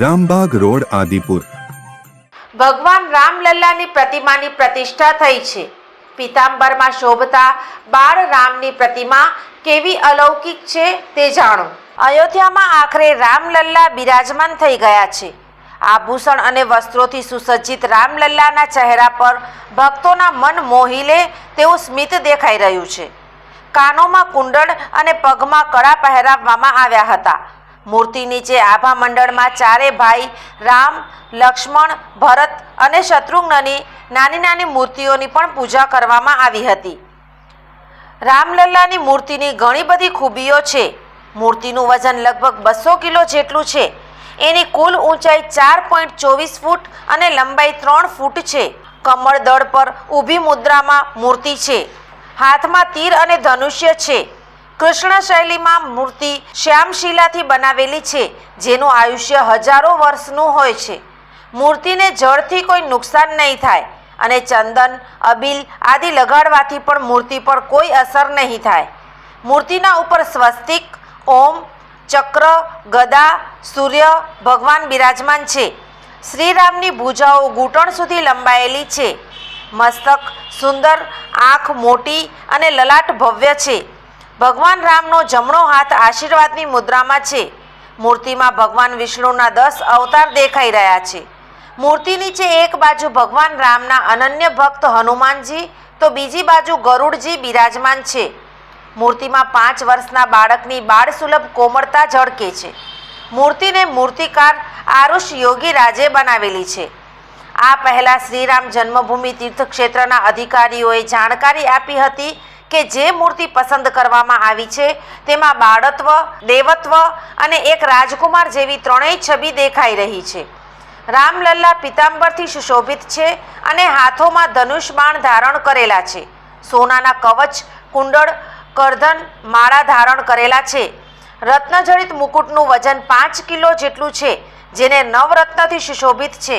Rambaug road, Adipur. ભગવાન રામલલ્લાની પ્રતિમાની પ્રતિષ્ઠા થઈ છે. પિતાંબરમાં શોભતા બાળ રામની પ્રતિમા કેવી અલૌકિક છે તે જાણો. અયોધ્યામાં આખરે રામલલ્લા બિરાજમાન થઈ ગયા છે. આભૂષણ અને વસ્ત્રોથી સુસજ્જિત રામલલ્લાના ચહેરા પર ભક્તોના મન મોહી લે તેવું સ્મિત દેખાઈ રહ્યું છે. કાનોમાં કુંડળ અને પગમાં કડા પહેરાવવામાં આવ્યા હતા. મૂર્તિ નીચે આભા મંડળમાં ચારે ભાઈ રામ, લક્ષ્મણ, ભરત અને શત્રુઘ્નની નાની નાની મૂર્તિઓની પણ પૂજા કરવામાં આવી હતી. રામલલ્લાની મૂર્તિની ઘણી બધી ખૂબીઓ છે. મૂર્તિનું વજન લગભગ બસો કિલો જેટલું છે. એની કુલ ઊંચાઈ ચાર પોઈન્ટ ચોવીસ ફૂટ અને લંબાઈ ત્રણ ફૂટ છે. કમળ દળ પર ઊભી મુદ્રામાં મૂર્તિ છે. હાથમાં તીર અને ધનુષ્ય છે. કૃષ્ણ શૈલીમાં મૂર્તિ શ્યામશિલાથી બનાવેલી છે, જેનું આયુષ્ય હજારો વર્ષનું હોય છે. મૂર્તિને જળથી કોઈ નુકસાન નહીં થાય અને ચંદન, અબીલ આદિ લગાડવાથી પણ મૂર્તિ પર કોઈ અસર નહીં થાય. મૂર્તિના ઉપર સ્વસ્તિક, ઓમ, ચક્ર, ગદા, સૂર્ય, ભગવાન બિરાજમાન છે. શ્રીરામની ભુજાઓ ઘૂંટણ સુધી લંબાયેલી છે. મસ્તક, સુંદર, આંખ મોટી અને લલાટ ભવ્ય છે. ભગવાન રામનો જમણો હાથ આશીર્વાદની મુદ્રામાં છે. મૂર્તિમાં ભગવાન વિષ્ણુના દસ અવતાર દેખાઈ રહ્યા છે. મૂર્તિ નીચે એક બાજુ ભગવાન રામના અનન્ય ભક્ત હનુમાનજી, તો બીજી બાજુ ગરુડજી બિરાજમાન છે. મૂર્તિમાં પાંચ વર્ષના બાળકની બાળસુલભ કોમળતા ઝળકે છે. મૂર્તિને મૂર્તિકાર આરુષ યોગી રાજે બનાવેલી છે. આ પહેલાં શ્રીરામ જન્મભૂમિ તીર્થક્ષેત્રના અધિકારીઓએ જાણકારી આપી હતી કે જે મૂર્તિ પસંદ કરવામાં આવી છે, તેમાં બાળત્વ, દેવત્વ અને એક રાજકુમાર જેવી ત્રણેય છબી દેખાઈ રહી છે. રામલલ્લા પિતાંબરથી સુશોભિત છે અને હાથોમાં ધનુષ બાણ ધારણ કરેલા છે. સોનાના કવચ, કુંડળ, કરધન, માળા ધારણ કરેલા છે. રત્નજડિત મુકુટનું વજન પાંચ કિલો જેટલું છે, જેને નવરત્નથી સુશોભિત છે.